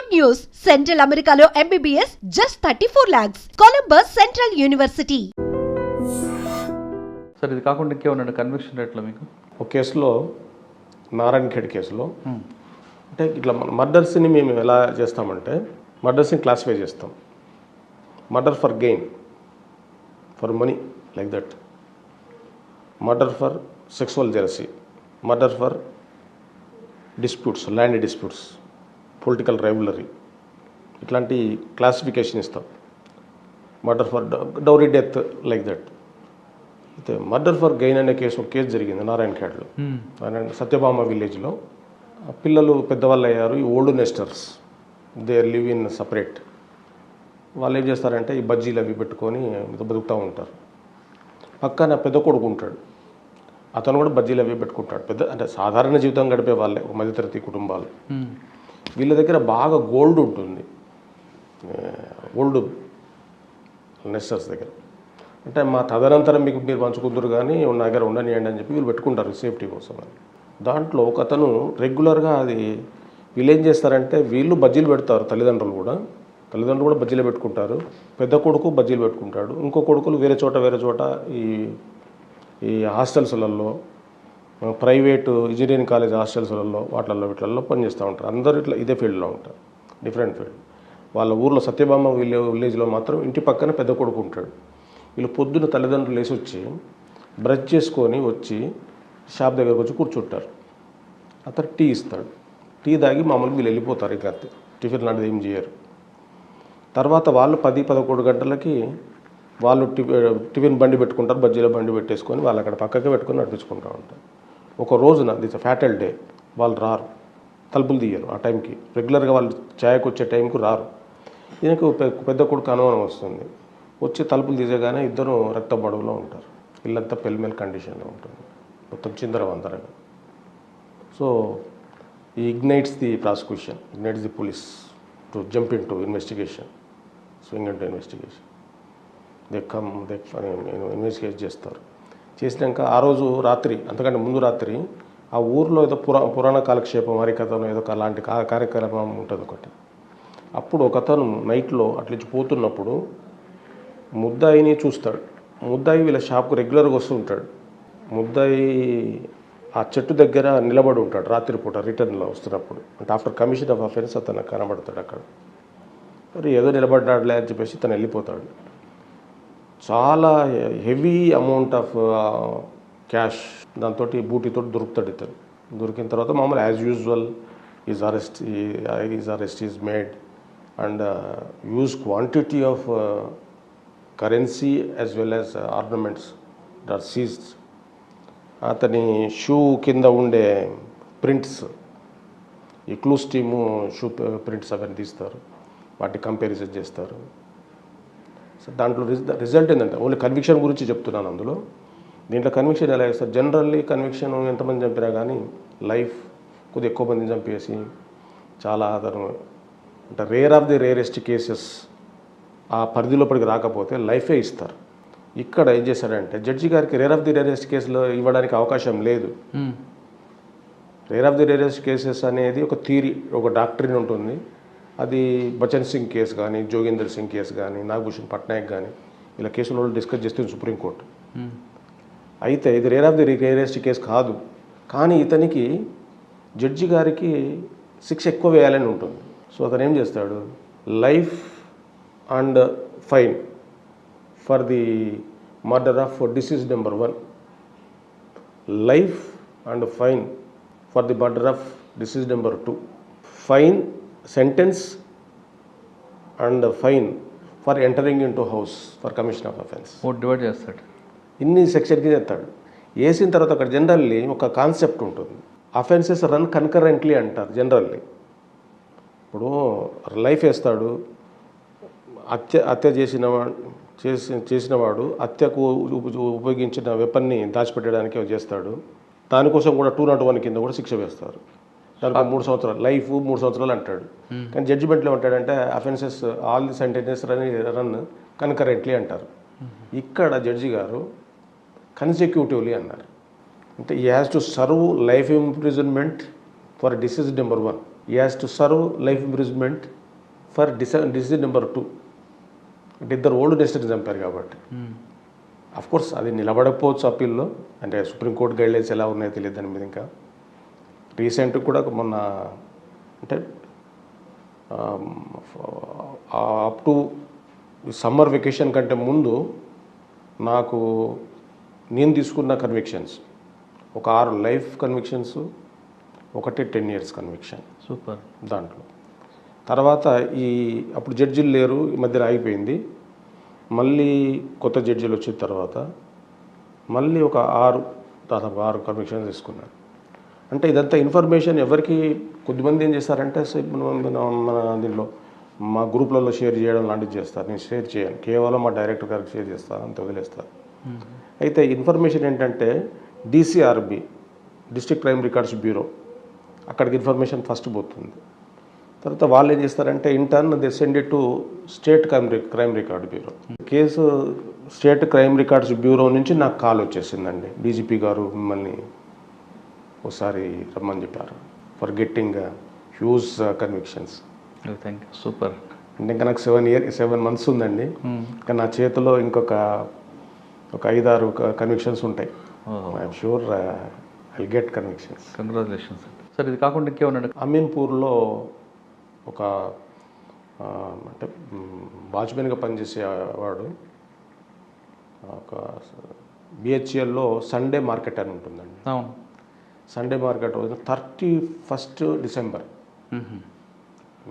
Good news! Central Americano MBBS just 34 lakhs. Columbus Central University. Sir ఇది కాకుండా ఇంకేమన్నా conviction రేట్లో మీకు ఒక కేసులో నారాయణ ఖేడ్ కేసులో అంటే ఇట్లా మర్డర్స్ని మేము ఎలా చేస్తామంటే మర్డర్స్ని క్లాసిఫై చేస్తాం murder for gain for money like that murder for sexual jealousy murder for disputes land disputes political rivalry ఇట్లాంటి క్లాసిఫికేషన్ ఇస్తాం. Murder for dowry death like that అయితే మర్డర్ ఫర్ గెయిన్ అనే కేసు ఒక కేసు జరిగింది నారాయణ ఖేడ్లో నారాయణ సత్యభామ విలేజ్లో పిల్లలు పెద్దవాళ్ళు అయ్యారు ఈ old nesters they live in separate వాళ్ళు ఏం చేస్తారంటే ఈ బజ్జీలు అవి పెట్టుకొని బతుకుతూ ఉంటారు. పక్కన పెద్ద కొడుకు ఉంటాడు. అతను కూడా బజ్జీలు అవి పెట్టుకుంటాడు. పెద్ద అంటే సాధారణ జీవితం గడిపే వాళ్ళే ఒక మధ్యతరగతి కుటుంబాలు. వీళ్ళ దగ్గర బాగా గోల్డ్ ఉంటుంది. గోల్డ్ నెస్టర్స్ దగ్గర. అంటే మా తదనంతరం మీకు మీరు పంచుకుందరు కానీ నా దగ్గర ఉండనియండి అని చెప్పి వీళ్ళు పెట్టుకుంటారు సేఫ్టీ కోసం అని. దాంట్లో ఒక అతను రెగ్యులర్గా అది వీళ్ళు ఏం చేస్తారంటే వీళ్ళు బజ్జీలు పెడతారు తల్లిదండ్రులు కూడా. తల్లిదండ్రులు కూడా బజ్జీలు పెట్టుకుంటారు. పెద్ద కొడుకు బజ్జీలు పెట్టుకుంటాడు. ఇంకో కొడుకులు వేరే చోట వేరే చోట ఈ ఈ హాస్టల్స్లలో ప్రైవేటు ఇంజనీరింగ్ కాలేజ్ హాస్టల్స్లలో వాటిల్లో వీటిల్లో పనిచేస్తూ ఉంటారు. అందరూ ఇట్లా ఇదే ఫీల్డ్లో ఉంటారు. Different field. వాళ్ళ ఊర్లో సత్యభామ విలేజ్ విలేజ్లో మాత్రం ఇంటి పక్కన పెద్ద కొడుకు ఉంటాడు. వీళ్ళు పొద్దున్న తల్లిదండ్రులు లేచి వచ్చి బ్రష్ చేసుకొని వచ్చి షాప్ దగ్గరకు వచ్చి కూర్చుంటారు. అతను టీ ఇస్తాడు. టీ తాగి మామూలుగా వీళ్ళు వెళ్ళిపోతారు ఇక అంతే. టిఫిన్ లాంటిది ఏం చేయరు. తర్వాత వాళ్ళు పది పదకొండు గంటలకి వాళ్ళు టిఫిన్ బండి పెట్టుకుంటారు. బజ్జీల బండి పెట్టేసుకొని వాళ్ళు అక్కడ పక్కకి పెట్టుకొని నడిపించుకుంటూ ఉంటారు. ఒక రోజున దిస్ ఫ్యాటల్ డే వాళ్ళు రారు. తలుపులు తీయరు ఆ టైంకి. రెగ్యులర్గా వాళ్ళు ఛాయకు వచ్చే టైంకు రారు. ఈయనకు పెద్ద కొడుకు అనుమానం వస్తుంది. వచ్చి తలుపులు తీసేగానే ఇద్దరు రక్త బడుగులో ఉంటారు. ఇల్లంతా పెల్మెల్ కండిషన్లో ఉంటుంది. మొత్తం చిందరవందరగా సో ఈ ignites the prosecution ignites the police to jump into investigation swing into investigation they come they investigate చేస్తారు. చేసినాక ఆ రోజు రాత్రి అంతకంటే ముందు రాత్రి ఆ ఊర్లో ఏదో పురా పురాణ కాలక్షేపం హరికథను ఏదో ఒక అలాంటి కా- కార్యక్రమం ఉంటుంది ఒకటి. అప్పుడు ఒకతను నైట్లో అట్లించి పోతున్నప్పుడు ముద్దాయిని చూస్తాడు. ముద్దాయి వీళ్ళ షాప్కు రెగ్యులర్గా వస్తూ ఉంటాడు. ముద్దాయి ఆ చెట్టు దగ్గర నిలబడి ఉంటాడు రాత్రిపూట రిటర్న్లో వస్తున్నప్పుడు. అంటే ఆఫ్టర్ కమిషన్ ఆఫ్ అఫెన్స్ అతను కనబడతాడు అక్కడ. మరి ఏదో నిలబడ్డాడులే అని చెప్పేసి తను వెళ్ళిపోతాడు. చాలా హెవీ అమౌంట్ ఆఫ్ క్యాష్ దాంతో బూటీతో దొరుకుతాడు ఇతను. దొరికిన తర్వాత మామూలు as usual is arrest is arrest is made and use quantity of currency as well as ornaments are seized అతని షూ కింద ఉండే ప్రింట్స్ ఈ clues team shoe uh, prints అవన్నీ తీస్తారు. వాటి కంపారిజన్ చేస్తారు. సో దాంట్లో రిజ- రిజల్ట్ ఏంటంటే ఓన్లీ కన్విక్షన్ గురించి చెప్తున్నాను అందులో. దీంట్లో కన్విక్షన్ ఎలా చేస్తారు? జనరల్లీ కన్విక్షన్ ఎంతమంది చంపినా కానీ లైఫ్ కొద్దిగా ఎక్కువ మందిని చంపేసి చాలా అతను అంటే rare of the rarest cases ఆ పరిధిలోపలికి రాకపోతే లైఫే ఇస్తారు. ఇక్కడ ఏం చేశారంటే జడ్జి గారికి రేర్ ఆఫ్ ది రేరెస్ట్ కేసులో ఇవ్వడానికి అవకాశం లేదు. Rare of the rarest cases అనేది ఒక థీరీ ఒక డాక్టరీన్ ఉంటుంది. అది బచన్ సింగ్ కేసు కానీ జోగేందర్ సింగ్ కేసు కానీ నాగభూషణ్ పట్నాయక్ కానీ ఇలా కేసులో డిస్కస్ చేస్తుంది సుప్రీంకోర్టు అయితే ఇది rare of the rarest case కాదు. కానీ ఇతనికి జడ్జి గారికి శిక్ష ఎక్కువ వేయాలని ఉంటుంది. సో అతను ఏం చేస్తాడు? Life and fine for the murder of deceased number one. Life and fine for the murder of deceased number two. Fine sentence and fine for entering into house for commission of offence divide చేస్తాడు. ఇన్ని section కింద ఎత్తాడు వేసిన తర్వాత అక్కడ generally ఒక concept ఉంటుంది. Offences run concurrently అంటారు జనరల్లీ ఇప్పుడు లైఫ్ వేస్తాడు. హత్య హత్య చేసిన చేసి చేసినవాడు హత్యకు ఉప- ఉపయోగించిన వెపన్ని దాచిపెట్టడానికి చేస్తాడు. దానికోసం కూడా టూ నాట్ వన్ కింద కూడా శిక్ష వేస్తారు. దానికి మూడు సంవత్సరాలు. లైఫ్ మూడు సంవత్సరాలు అంటాడు. కానీ జడ్జిమెంట్లో ఏమంటాడంటే offences all the sentences run run concurrently అంటారు. ఇక్కడ జడ్జి గారు కన్సెక్యూటివ్లీ అన్నారు. అంటే he has to serve life imprisonment for deceased number one he has to serve life imprisonment for డిస deceased number two అంటే ఇద్దరు ఓల్డ్ నెస్టర్ చంపారు కాబట్టి. అఫ్ కోర్స్ అది నిలబడకపోవచ్చు అప్పీల్లో అంటే సుప్రీంకోర్టు గైడ్లైన్స్ ఎలా ఉన్నాయో తెలియదు దాని మీద ఇంకా. రీసెంట్ కూడా మొన్న అంటే అప్ టు సమ్మర్ వెకేషన్ కంటే ముందు నాకు నేను తీసుకున్న కన్విక్షన్స్ ఒక ఆరు లైఫ్ కన్విక్షన్స్ ఒకటి టెన్ ఇయర్స్ కన్విక్షన్ సూపర్. దాంట్లో. తర్వాత ఈ అప్పుడు జడ్జిలు లేరు ఈ మధ్యలో ఆగిపోయింది. మళ్ళీ కొత్త జడ్జిలు వచ్చిన తర్వాత మళ్ళీ ఒక ఆరు దాదాపు ఆరు కన్విక్షన్స్ తీసుకున్నాను అంటే ఇదంతా ఇన్ఫర్మేషన్ ఎవరికి కొద్దిమంది ఏం చేస్తారంటే సే- మన దీనిలో మా గ్రూప్లలో షేర్ చేయడం లాంటివి చేస్తారు. నేను షేర్ చేయను. కేవలం మా డైరెక్టర్ గారికి షేర్ చేస్తాను అంత వదిలేస్తాను అయితే ఇన్ఫర్మేషన్ ఏంటంటే DCRB district crime records bureau అక్కడికి ఇన్ఫర్మేషన్ ఫస్ట్ పోతుంది. తర్వాత వాళ్ళు ఏం చేస్తారంటే in turn they send it to state crime crime record bureau case state crime records bureau నుంచి నాకు కాల్ వచ్చేసిందండి. డీజీపీ గారు మిమ్మల్ని ఒకసారి రమ్మని చెప్పారు. For getting huge convictions thank you super అంటే ఇంకా నాకు సెవెన్ ఇయర్ సెవెన్ మంత్స్ ఉందండి ఇంకా నా చేతిలో ఇంకొక ఒక ఐదారు కన్విక్షన్స్ ఉంటాయి. I'm sure I get convictions congratulations sir ఇది కాకుండా ఇంకేమన్నా అమీన్పూర్లో ఒక అంటే వాచ్మెన్గా పనిచేసే వాడు ఒక బిహెచ్ఎల్లో సండే మార్కెట్ అని ఉంటుందండి. అవును. సండే మార్కెట్ రోజున thirty first December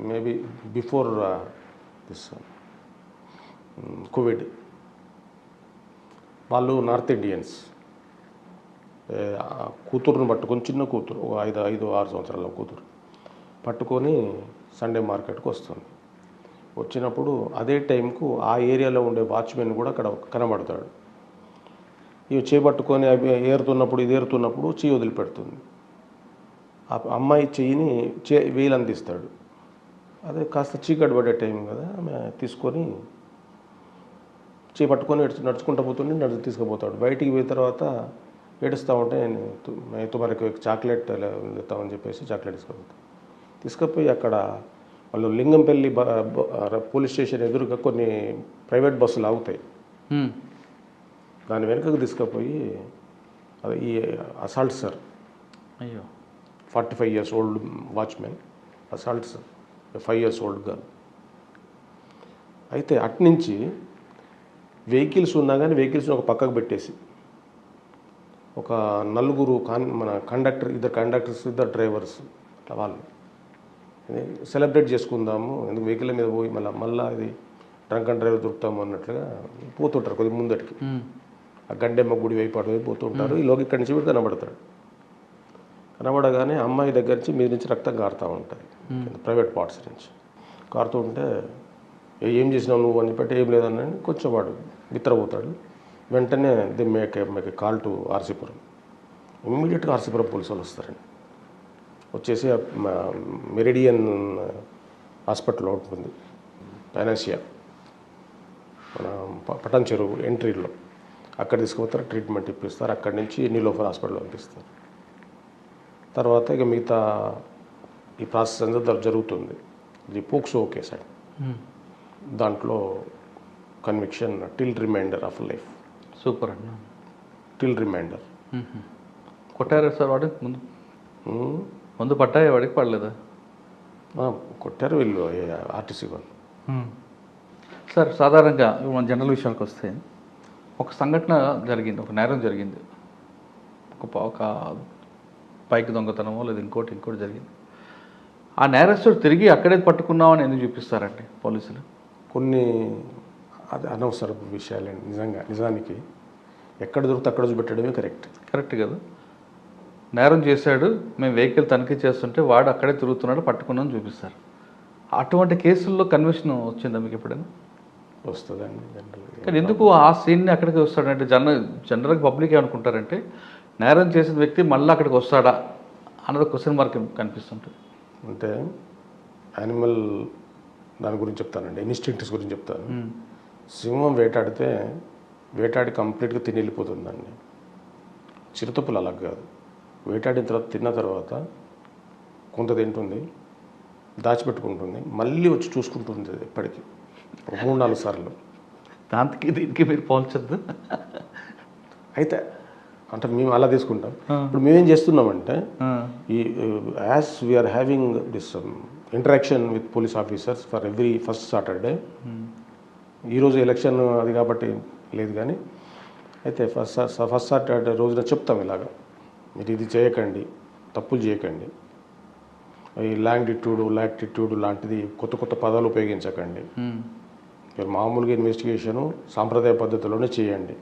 maybe before this Covid వాళ్ళు నార్త్ ఇండియన్స్ కూతురుని పట్టుకొని చిన్న కూతురు ఒక ఐదు ఐదు ఆరు సంవత్సరాల కూతురు పట్టుకొని సండే మార్కెట్కి వస్తుంది. వచ్చినప్పుడు అదే టైంకు ఆ ఏరియాలో ఉండే వాచ్మెన్ కూడా అక్కడ కనబడతాడు. ఇవి చేపట్టుకొని అవి ఏరుతున్నప్పుడు ఇది ఏరుతున్నప్పుడు చెయ్యి వదిలిపెడుతుంది. ఆ అమ్మాయి చెయ్యిని చే వేలందిస్తాడు అదే కాస్త చీకటి పడే టైం కదా ఆమె తీసుకొని చేపట్టుకొని పట్టుకొని నడుచుకుంటూ పోతుంటే నడుచు తీసుకుపోతాడు. బయటికి పోయిన తర్వాత ఏడుస్తూ ఉంటే నేను తు- మే చాక్లెట్ తెస్తామని చెప్పేసి చాక్లెట్ తీసుకుపోతాను తీసుకుపోయి అక్కడ వాళ్ళు లింగంపల్లి పోలీస్ స్టేషన్ ఎదురుగా కొన్ని ప్రైవేట్ బస్సులు ఆగుతాయి. దాని వెనుకకు తీసుకుపోయి అది ఈ అసాల్ట్ సార్. అయ్యో. Forty five years old watchmen assault sir. Five years old girl అయితే అట్నుంచి వెహికల్స్ ఉన్నా కానీ వెహికల్స్ని ఒక పక్కకు పెట్టేసి ఒక నలుగురు కాన్ మన కండక్టర్ ఇద్దరు కండక్టర్స్ ఇద్దరు డ్రైవర్స్ అట్లా వాళ్ళు. సెలబ్రేట్ చేసుకుందాము ఎందుకు వెహికల్ మీద పోయి మళ్ళీ మళ్ళీ ఇది డ్రంక్ అండ్ డ్రైవర్ దొరుకుతాము అన్నట్లుగా పోతుంటారు కొద్ది ముందటికి. ఆ గండెమ్మ గుడి వైపు అటు వైపు పోతుంటారు ఈ లోకి ఇక్కడి నుంచి వీడు కనబడతాడు. కనబడగానే అమ్మాయి దగ్గర నుంచి మీద నుంచి రక్తం కారుతూ ఉంటుంది ప్రైవేట్ పార్ట్స్ నుంచి. కారుతూ ఉంటే "ఏ- చేసినావు నువ్వు అని చెప్పి ఏం లేదని కొంచెం వాడు విత్తరపోతాడు వెంటనే they make make call to RC Puram. ఇమ్మీడియట్గా ఆర్సీపురం పోలీసు వాళ్ళు వస్తారండి వచ్చేసి మెరిడియన్ హాస్పిటల్ ఉంటుంది. పైనాసియా మన పటాన్ చెరువు ఎంట్రీలో. అక్కడ తీసుకుపోతారు ట్రీట్మెంట్ ఇప్పిస్తారు. అక్కడి నుంచి నీలోఫర్ హాస్పిటల్ పంపిస్తారు. తర్వాత ఇక మిగతా ఈ ప్రాసెస్ అంతా జరు- జరుగుతుంది. ఇది పోక్సో కేసు అండి. దాంట్లో conviction till remainder of life super అన్న టిల్ రిమైండర్ కొట్టారా సార్ వాడు? ముందు ముందు పట్టాయి వాడికి పడలేదా? కొట్టారు వీళ్ళు ఆర్టీసీ వాళ్ళు. సార్ సాధారణంగా మన జనరల్ విషయానికి వస్తే ఒక సంఘటన జరిగింది ఒక నేరం జరిగింది. ఒక ఒక బైక్ దొంగతనమో లేదా ఇంకోటి ఇంకోటి జరిగింది. ఆ నేరస్తుడు తిరిగి అక్కడే పట్టుకున్నామని ఎందుకు చూపిస్తారండి పోలీసులు? కొన్ని అది అనవసరపు విషయాలండి నిజంగా నిజానికి ఎక్కడ దొరికితే అక్కడ చూపెట్టడమే కరెక్ట్. కరెక్ట్ కదా. నేరం చేశాడు మేము వెహికల్ తనిఖీ చేస్తుంటే వాడు అక్కడే తిరుగుతున్నాడు పట్టుకున్నాం చూపిస్తారు. అటువంటి కేసుల్లో కన్విషన్ వచ్చిందా మీకు ఎప్పుడైనా? వస్తుందండి జనరల్గా కానీ ఎందుకు ఆ సీన్ని అక్కడికి వస్తాడంటే జన జనరల్గా పబ్లిక్ ఏమనుకుంటారంటే నేరం చేసిన వ్యక్తి మళ్ళీ అక్కడికి వస్తాడా అన్నది క్వశ్చన్ మార్క్ కనిపిస్తుంటుంది? అంటే యానిమల్ దాని గురించి చెప్తానండి ఇన్స్టింక్ట్స్ గురించి చెప్తాను. సింహం వేటాడితే వేటాడి కంప్లీట్గా తిని వెళ్ళిపోతుందండి చిరుతపులు అలా కాదు. వేటాడిన తర్వాత తిన్న తర్వాత కొంత తింటుంది దాచిపెట్టుకుంటుంది మళ్ళీ వచ్చి చూసుకుంటుంది అది ఎప్పటికీ. మూడు నాలుగు సార్లు. దానికి దీనికి మీరు పోల్చొద్దు అయితే అంటే మేము అలా తీసుకుంటాం. ఇప్పుడు మేమేం చేస్తున్నామంటే ఈ as we are having this interaction with police officers for every first Saturday ఈరోజు ఎలక్షన్ అది కాబట్టి లేదు కానీ అయితే ఫస్ట్ ఫస్ట్ సాటర్డే రోజున చెప్తాం ఇలాగా. మీరు ఇది చేయకండి తప్పులు చేయకండి. ఈ లాంగిట్యూడ్ లాక్టిట్యూడ్ లాంటిది కొత్త కొత్త పదాలు ఉపయోగించకండి. మీరు మామూలుగా ఇన్వెస్టిగేషను సాంప్రదాయ పద్ధతిలోనే చేయండి.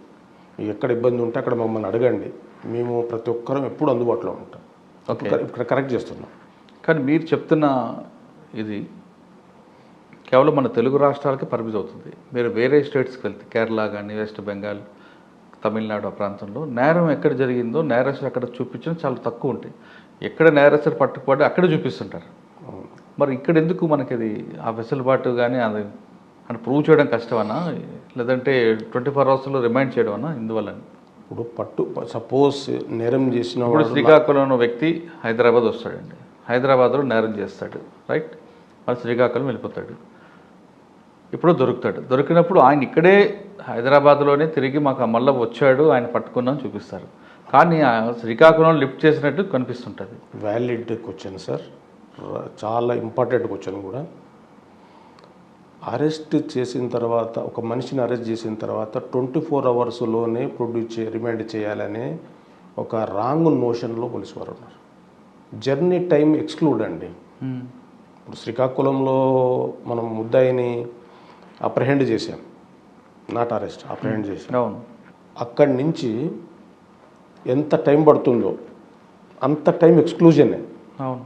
మీకు ఎక్కడ ఇబ్బంది ఉంటే అక్కడ మమ్మల్ని అడగండి. మేము ప్రతి ఒక్కరం ఎప్పుడు అందుబాటులో ఉంటాం. ఓకే. ఇక్కడ- ఇక్కడ కరెక్ట్ చేస్తున్నాం. కానీ మీరు చెప్తున్న ఇది కేవలం మన తెలుగు రాష్ట్రాలకి పరిమితి అవుతుంది. మీరు వేరే స్టేట్స్కి వెళ్తే కేరళ కానీ వెస్ట్ బెంగాల్ తమిళనాడు ఆ ప్రాంతంలో నేరం ఎక్కడ జరిగిందో నేరస్తులు అక్కడ చూపించడం చాలా తక్కువ ఉంటాయి. ఎక్కడ నేరస్తులు పట్టుకుపడి అక్కడ చూపిస్తుంటారు. మరి ఇక్కడ ఎందుకు మనకి అది ఆ వెసులుబాటు కానీ అది అని ప్రూవ్ చేయడం కష్టమన్నా లేదంటే ట్వంటీ ఫోర్ అవర్స్లో రిమైండ్ చేయడం అన్నా ఇందువల్ల ఇప్పుడు పట్టు సపోజ్ నేరం చేసిన ఇప్పుడు శ్రీకాకుళం వ్యక్తి హైదరాబాద్ వస్తాడండి. హైదరాబాద్లో నేరం చేస్తాడు రైట్ మరి శ్రీకాకుళం వెళ్ళిపోతాడు. ఇప్పుడు దొరుకుతాడు. దొరికినప్పుడు ఆయన ఇక్కడే హైదరాబాద్లోనే తిరిగి మాకు మళ్ళీ వచ్చాడు ఆయన పట్టుకున్నాం చూపిస్తారు. కానీ ఆ శ్రీకాకుళం లిఫ్ట్ చేసినట్టు కనిపిస్తుంటుంది. వ్యాలిడ్ క్వశ్చన్ సార్ చాలా ఇంపార్టెంట్ క్వశ్చన్ కూడా. అరెస్ట్ చేసిన తర్వాత ఒక మనిషిని అరెస్ట్ చేసిన తర్వాత ట్వంటీ ఫోర్ అవర్స్లోనే ప్రొడ్యూస్ చే రిమైండ్ చేయాలనే ఒక రాంగ్ నోషన్లో పోలీసు వారు ఉన్నారు. జర్నీ టైం ఎక్స్క్లూడ్ అండి. ఇప్పుడు శ్రీకాకుళంలో మనం ముద్దాయిని అప్రహెండ్ చేసాం నాట్ అరెస్ట్ అప్రహెండ్ చేసాం అవును. అక్కడి నుంచి ఎంత టైం పడుతుందో అంత టైం ఎక్స్క్లూజనే. అవును.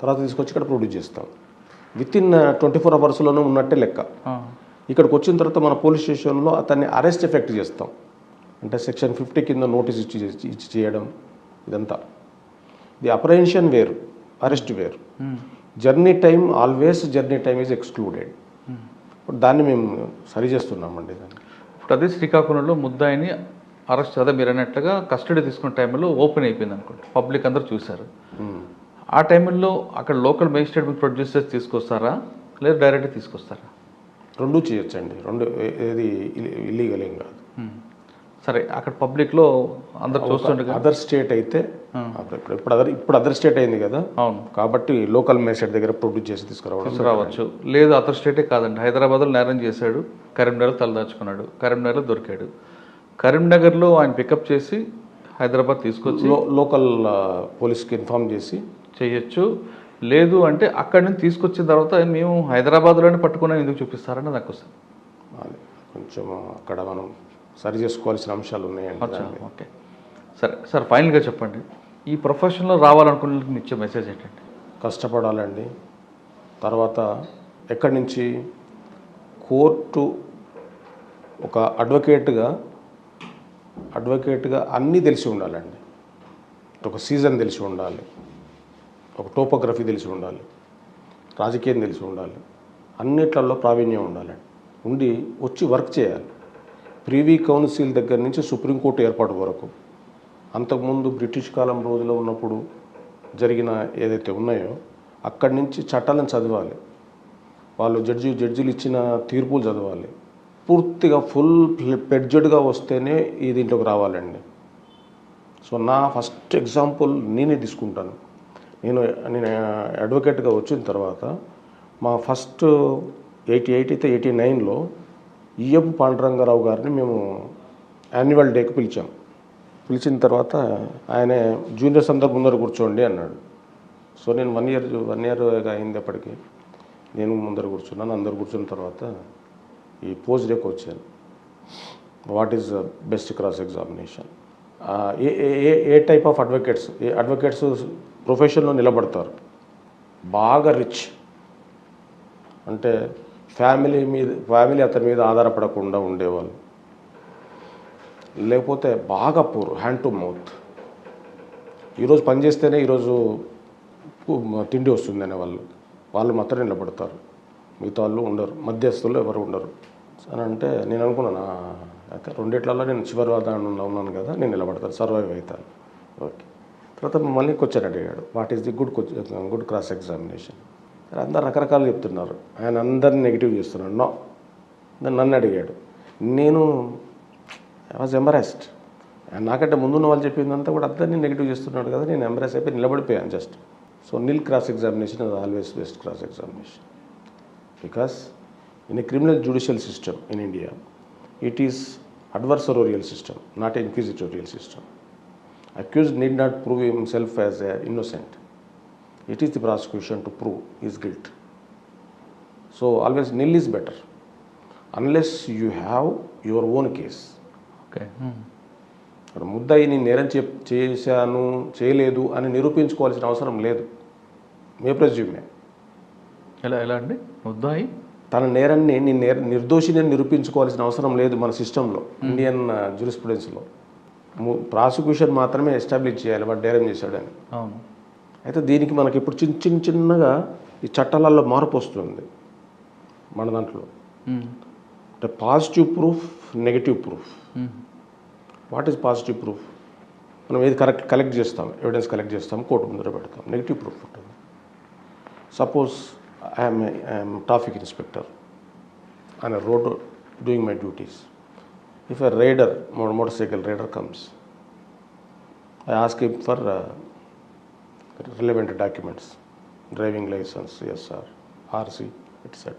తర్వాత తీసుకొచ్చి ఇక్కడ ప్రొడ్యూస్ చేస్తాం. విత్ ఇన్ ట్వంటీ ఫోర్ అవర్స్లోనే ఉన్నట్టే లెక్క. ఇక్కడికి వచ్చిన తర్వాత మన పోలీస్ స్టేషన్లో అతన్ని అరెస్ట్ ఎఫెక్ట్ చేస్తాం. అంటే సెక్షన్ ఫిఫ్టీ కింద నోటీస్ ఇచ్చి ఇచ్చి చేయడం ఇదంతా. ది అప్రహెన్షన్ వేరు అరెస్ట్ వేరు. Journey time always journey time is excluded. దాన్ని మేము సరి చేస్తున్నామండి దాన్ని. ఇప్పుడు అదే శ్రీకాకుళంలో ముద్దాయిని అరెస్ట్ అదే మీరు అన్నట్లుగా కస్టడీ తీసుకున్న టైంలో ఓపెన్ అయిపోయింది అనుకోండి పబ్లిక్ అందరూ చూశారు. ఆ టైంలో అక్కడ లోకల్ మేజిస్ట్రేట్ మీకు ప్రొడ్యూస్ చేసి తీసుకొస్తారా? లేదా డైరెక్ట్గా తీసుకొస్తారా? రెండు చేయొచ్చండి. రెండు ఏది ఇల్లీగల్ ఏం కాదు. సరే అక్కడ పబ్లిక్లో అందరు చూస్తుండగా? అదర్ స్టేట్ అయితే ఇప్పుడు అదర్ ఇప్పుడు అదర్ స్టేట్ అయింది కదా? అవును. కాబట్టి లోకల్ మేజిస్ట్రేట్ దగ్గర ప్రొడ్యూస్ చేసి తీసుకురావడం తీసుకురావచ్చు. లేదు అతని స్టేటే కాదండి. హైదరాబాద్లో నేరం చేశాడు. కరీంనగర్ తలదాచుకున్నాడు కరీంనగర్లో దొరికాడు. కరీంనగర్లో ఆయన పికప్ చేసి హైదరాబాద్ తీసుకొచ్చి లోకల్ పోలీస్కి ఇన్ఫామ్ చేసి చేయొచ్చు. లేదు అంటే అక్కడి నుంచి తీసుకొచ్చిన తర్వాత మేము హైదరాబాద్లోనే పట్టుకున్నాం ఎందుకు చూపిస్తారని నాకు వస్తుంది. అది కొంచెం అక్కడ మనం సరి చేసుకోవాల్సిన అంశాలు ఉన్నాయండి ఓకే. సరే సార్ ఫైనల్గా చెప్పండి. ఈ ప్రొఫెషన్లో రావాలనుకున్న ఇచ్చే మెసేజ్ ఏంటంటే కష్టపడాలండి. తర్వాత ఎక్కడి నుంచి కోర్టు ఒక అడ్వకేట్గా అడ్వకేట్గా అన్నీ తెలిసి ఉండాలండి. ఒక సీజన్ తెలిసి ఉండాలి. ఒక టోపోగ్రఫీ తెలిసి ఉండాలి రాజకీయం తెలిసి ఉండాలి అన్నిట్లలో ప్రావీణ్యం ఉండాలండి ఉండి వచ్చి వర్క్ చేయాలి. ప్రీవీ కౌన్సిల్ దగ్గర నుంచి సుప్రీంకోర్టు ఏర్పాటు వరకు. అంతకుముందు బ్రిటిష్ కాలం రోజులో ఉన్నప్పుడు జరిగిన ఏదైతే ఉన్నాయో అక్కడి నుంచి చట్టాలను చదవాలి. వాళ్ళు జడ్జి జడ్జిలు ఇచ్చిన తీర్పులు చదవాలి. పూర్తిగా ఫుల్ పెడ్జెడ్గా వస్తేనే ఈ దీంట్లోకి రావాలండి. సో నా ఫస్ట్ ఎగ్జాంపుల్ నేనే తీసుకుంటాను. నేను నేను అడ్వకేట్గా వచ్చిన తర్వాత మా ఫస్ట్ ఎయిటీ ఎయిట్ అయితే ఎయిటీ నైన్లో ఈఎం పాండురంగారావు గారిని మేము యాన్యువల్ డేకి పిలిచాం. పిలిచిన తర్వాత ఆయన జూనియర్స్ అందరు ముందర కూర్చోండి అన్నాడు. సో నేను వన్ ఇయర్ వన్ ఇయర్ అయింది అప్పటికి నేను ముందర కూర్చున్నాను. అందరు కూర్చున్న తర్వాత ఈ పోస్ట్ డేకి వచ్చాను. What is best cross examination a a- a a type of advocates a advocates ప్రొఫెషన్లో నిలబడతారు. బాగా రిచ్. అంటే ఫ్యామిలీ మీద ఫ్యామిలీ అతని మీద ఆధారపడకుండా ఉండేవాళ్ళు. లేకపోతే బాగా పూర్ హ్యాండ్ టు మౌత్ ఈరోజు పనిచేస్తేనే ఈరోజు తిండి వస్తుంది అనే వాళ్ళు. వాళ్ళు మాత్రం నిలబడతారు. మిగతా వాళ్ళు ఉండరు. మధ్యస్థులు ఎవరు ఉండరు. అని అంటే నేను అనుకున్నాను అయితే రెండిట్లలో నేను చివరి వాదాన్ని ఉన్నాను కదా నేను నిలబడతాను సర్వైవ్ అవుతాను. ఓకే. తర్వాత మళ్ళీ క్వశ్చన్ అడిగాడు what is the good good cross examination అందరు రకరకాలు చెప్తున్నారు. ఆయన అందరిని నెగిటివ్ చేస్తున్నాడు. నో దాన్ని నన్ను అడిగాడు నేను ఐ వాజ్ ఆయన నాకంటే ముందున్న వాళ్ళు చెప్పిందంతా కూడా అందరినీ నెగిటివ్ చేస్తున్నాడు కదా నేను ఎంబరాస్ అయిపోయి నిలబడిపోయాను just so nil cross examination is always best cross examination because in a criminal judicial system in India it is adversarial system not inquisitorial system accused need not prove himself as a innocent it is the prosecution to prove his guilt so always nil is better unless you have your own case okay ముద్ద నేను నేరం చే చేశాను చేయలేదు అని నిరూపించుకోవాల్సిన అవసరం లేదు. మే ప్రెజ్యూమే ఎలా ఎలా అండి? ముద్దాయి తన నేరాన్ని నేను నిర్దోషిని నిరూపించుకోవాల్సిన అవసరం లేదు మన సిస్టంలో ఇండియన్ జ్యూరిస్పుడెన్స్లో ప్రాసిక్యూషన్ మాత్రమే ఎస్టాబ్లిష్ చేయాలి వాడు నేరం చేశాడని. అవును. అయితే దీనికి మనకి ఇప్పుడు చిన్న చిన్న చిన్నగా ఈ చట్టాలలో మార్పు వస్తుంది మన దాంట్లో. అంటే positive proof negative proof. What is positive proof? మనం ఏది కరెక్ట్ కలెక్ట్ చేస్తాం ఎవిడెన్స్ కలెక్ట్ చేస్తాం కోర్టు ముందర పెడతాం నెగిటివ్ ప్రూఫ్ ఉంటుంది. Suppose I'm I'm traffic inspector a road doing my duties. if a raider, motorcycle raider comes, I ask him for uh, relevant documents, driving license, CSR, RC, etc.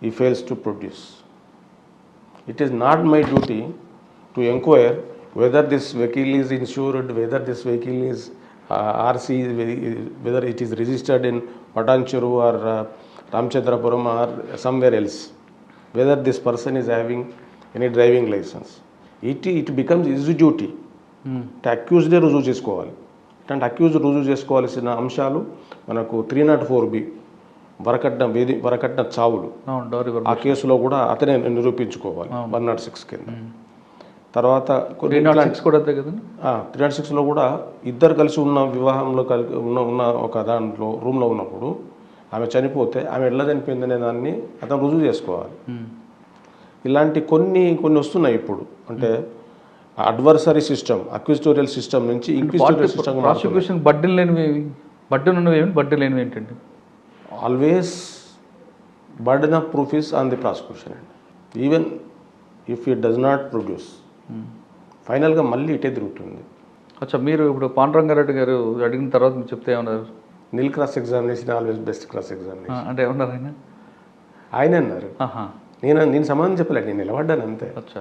He fails to produce. It is not my duty to inquire whether this vehicle is insured, whether this vehicle is uh, RC, whether it is registered in Patancheru or uh, Ramchandrapuram or somewhere else, whether this person is having driving license. It, it becomes his duty hmm. అంటే అక్యూజ్డే రుజువు చేసుకోవాలి. అంటే accuse రుజువు చేసుకోవాల్సిన అంశాలు మనకు three not four B వరకట్న వేది వరకట్న చావులు. ఆ కేసులో కూడా అతనే నిరూపించుకోవాలి వన్ నాట్ సిక్స్ కింద. తర్వాత త్రీ నాట్ సిక్స్లో కూడా ఇద్దరు కలిసి ఉన్న వివాహంలో కలిసి ఉన్న ఉన్న ఒక దాంట్లో రూమ్లో ఉన్నప్పుడు ఆమె చనిపోతే ఆమె ఎట్లా చనిపోయిందనే దాన్ని అతను రుజువు చేసుకోవాలి. మ్మ్. ఇలాంటి కొన్ని కొన్ని వస్తున్నాయి ఇప్పుడు. అంటే అడ్వర్సరీ సిస్టమ్ అక్విజిటోరియల్ సిస్టమ్ నుంచి ఇంక్విజిటోరియల్ సిస్టమ్ ప్రాసిక్యూషన్ బడ్డీలు లేనివి బడ్డీలు ఉన్నవి లేనివి ఏంటండి? Always burden of proof is on the prosecution అండి even if it does not produce ఫైనల్గా మళ్ళీ ఇటే తిరుగుతుంది. అచ్చా మీరు ఇప్పుడు పాండురంగారెడ్డి గారు అడిగిన తర్వాత మీరు చెప్తే ఏమన్నారు? Nil cross examination always best cross examination అంటే ఏమన్నారు ఆయన? ఆయన అన్నారు. నేను నేను సమాధానం చెప్పలేదు నేను నిలబడ్డాను అంతే. అచ్చా.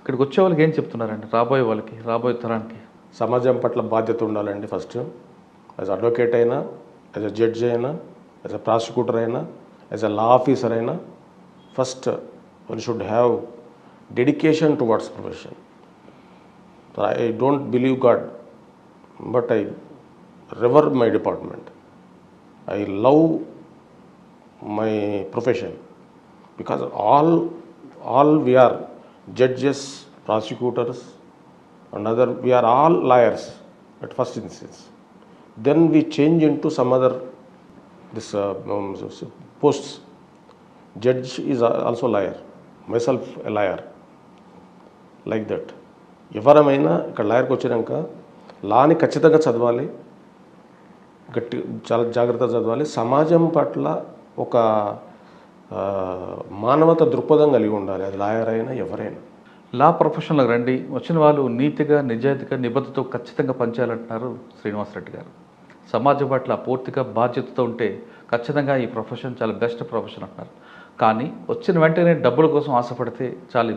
ఇక్కడికి వచ్చే వాళ్ళకి ఏం చెప్తున్నారండి? రాబోయే వాళ్ళకి రాబోయే తరానికి? సమాజం పట్ల బాధ్యత ఉండాలండి ఫస్ట్. యాజ్ అడ్వకేట్ అయినా యాజ్ అ జడ్జ్ అయినా యాజ్ అ ప్రాసిక్యూటర్ అయినా యాజ్ అ లా ఆఫీసర్ అయినా first one should have dedication towards profession I don't believe God but I revere my department I love my profession because all all we are judges prosecutors and other we are all lawyers at first instance then we change into some other this posts judge is also lawyer myself a lawyer like that ఎవరమైనా ఇక్కడ లాయర్కి వచ్చినాక లాని ఖచ్చితంగా చదవాలి గట్టి చాలా జాగ్రత్తగా చదవాలి. సమాజం పట్ల ఒక మానవత దృక్పథం కలిగి ఉండాలి. అది లాయర్ అయినా ఎవరైనా. లా ప్రొఫెషన్లకు రండి. వచ్చిన వాళ్ళు నీతిగా నిజాయితీగా నిబద్ధతతో ఖచ్చితంగా పనిచేయాలంటున్నారు శ్రీనివాసరెడ్డి గారు. సమాజం పట్ల పూర్తిగా బాధ్యతతో ఉంటే ఖచ్చితంగా ఈ ప్రొఫెషన్ చాలా బెస్ట్ ప్రొఫెషన్ అంటున్నారు. కానీ వచ్చిన వెంటనే డబ్బుల కోసం ఆశపడితే చాలా